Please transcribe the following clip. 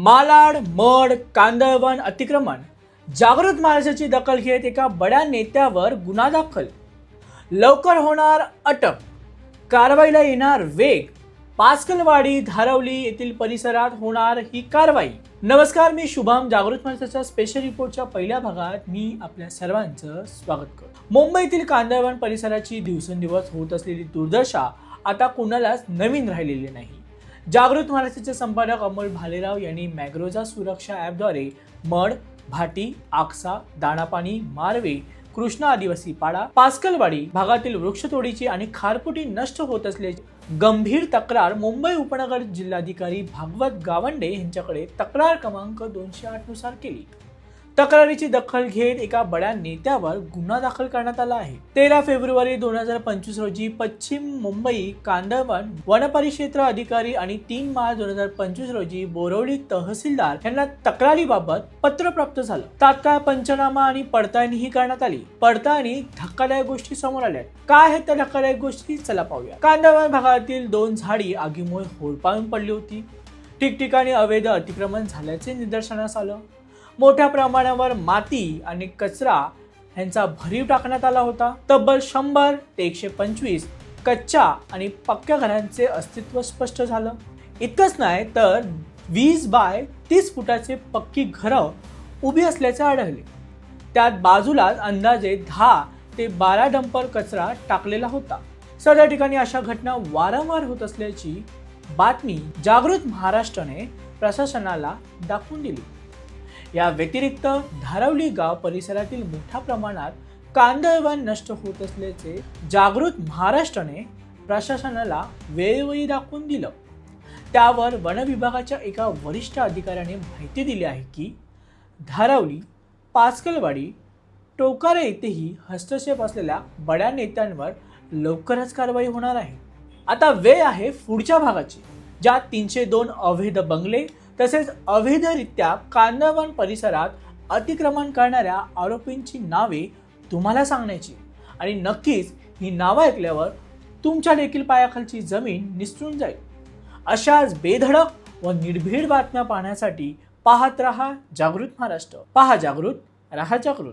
Malad mud कांदळवन अतिक्रमण. जागृत महाराष्ट्राची दखल घेत एका बड्या नेत्यावर गुन्हा दाखल. लवकर होणार अटक. कारवाईला येणार वेग. पास्कलवाडी धारवली येथील परिसरात होणार ही कारवाई. नमस्कार मी शुभम. जागृत महाराष्ट्राच्या स्पेशल रिपोर्टच्या पहिल्या भागात मी आपल्या सर्वांचं स्वागत करतो. मुंबईतील कांदळवन परिसराची दिवसेंदिवस होत असलेली दुर्दशा आता कुणालाच नवीन राहिलेली नाही. जागृत महाराष्ट्राचे संपादक अमोल भालेराव यांनी मॅग्रोजा सुरक्षा ॲपद्वारे मड भाटी आक्सा दाणापाणी मारवे कृष्णा आदिवासी पाडा पास्कलवाडी भागातील वृक्षतोडीची आणि खारपुटी नष्ट होत असल्याची गंभीर तक्रार मुंबई उपनगर जिल्हाधिकारी भागवत गावंडे यांच्याकडे तक्रार क्रमांक दोनशे आठनुसार केली. तक्रारीची दखल घेत एका बड्या नेत्यावर गुन्हा दाखल करण्यात आला आहे. तेरा फेब्रुवारी दोन हजार पंचवीस रोजी पश्चिम मुंबई कांदळवन वनपरिक्षेत्र अधिकारी आणि तीन मार्च दोन हजार पंचवीस रोजी बोरवली तहसीलदार यांना तक्रारीबाबत पत्र प्राप्त झालं. तात्काळ पंचनामा आणि पडताळणीही करण्यात आली. पडताळणी धक्कादायक गोष्टी समोर आल्या काय आहेत त्या धक्कादायक गोष्टी? चला पाहूया. कांदळवन भागातील दोन झाडी आगीमुळे होरपाळून पडली होती. ठिकठिकाणी अवैध अतिक्रमण झाल्याचे निदर्शनास आलं. मोठ्या प्रमाणावर माती आणि कचरा ह्यांचा भरीव टाकण्यात आला होता. तब्बल शंभर ते एकशे पंचवीस कच्च्या आणि पक्क्या घरांचे अस्तित्व स्पष्ट झालं. इतकंच नाही तर वीस बाय तीस फुटाचे पक्की घरं उभी असल्याचे आढळले. त्यात बाजूलाच अंदाजे दहा ते बारा डंपर कचरा टाकलेला होता. सगळ्या ठिकाणी अशा घटना वारंवार होत असल्याची बातमी जागृत महाराष्ट्राने प्रशासनाला दाखवून दिली. या व्यतिरिक्त धारावली गाव परिसरातील मोठ्या प्रमाणात कांदळवन नष्ट होत असल्याचे जागृत महाराष्ट्राने प्रशासनाला वेळोवेळी दाखवून दिलं. त्यावर वन विभागाच्या एका वरिष्ठ अधिकाऱ्याने माहिती दिली आहे की धारावली पाचकलवाडी टोकारे येथेही हस्तक्षेप असलेल्या बड्या नेत्यांवर लवकरच कारवाई होणार आहे. आता वेळ आहे पुढच्या भागाची ज्यात तीनशे दोन अवैध बंगले तसेच अवैधरित्या कांदळवन परिसरात अतिक्रमण करणाऱ्या आरोपींची नावे तुम्हाला सांगण्याची. आणि नक्कीच ही नावं ऐकल्यावर तुमच्या देखील पायाखालची जमीन निसटून जाईल. अशाच बेधडक व निर्भीड बातम्या पाहण्यासाठी पाहत रहा जागृत महाराष्ट्र. पहा जागृत रहा जागृत.